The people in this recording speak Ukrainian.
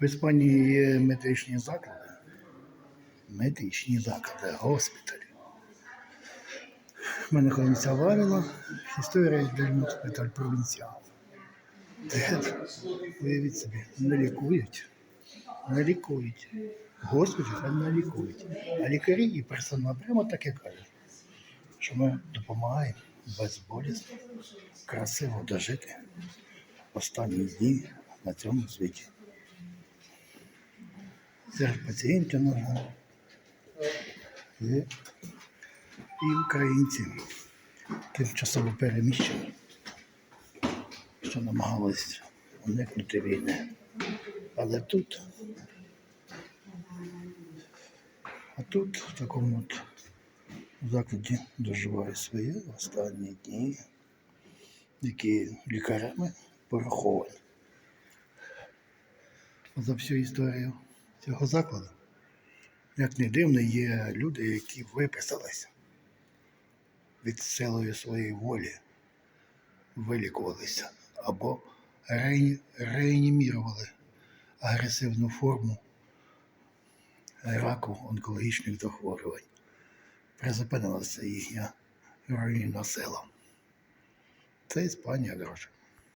В Іспанії є медичні заклади. Медичні заклади, госпіталі. У мене колись аварила історія для госпіталь провінціал. Уявіть собі, не лікують. Не лікують. Хай не лікують. А лікарі і персонал прямо так і кажуть, що ми допомагаємо безболісно, красиво дожити останні дні на цьому світі. Серед пацієнтів є і українці тимчасово переміщені, що намагалися уникнути війни. Але тут, а тут в такому от закладі доживає свої останні дні, які лікарями пораховані. За всю історію цього закладу, як не дивно, є люди, які виписалися від силою своєї волі, вилікувалися або реані- реанімірували агресивну форму раку онкологічних захворювань. Призупинилася їхня руйнівна сила. Це Іспанія, друже.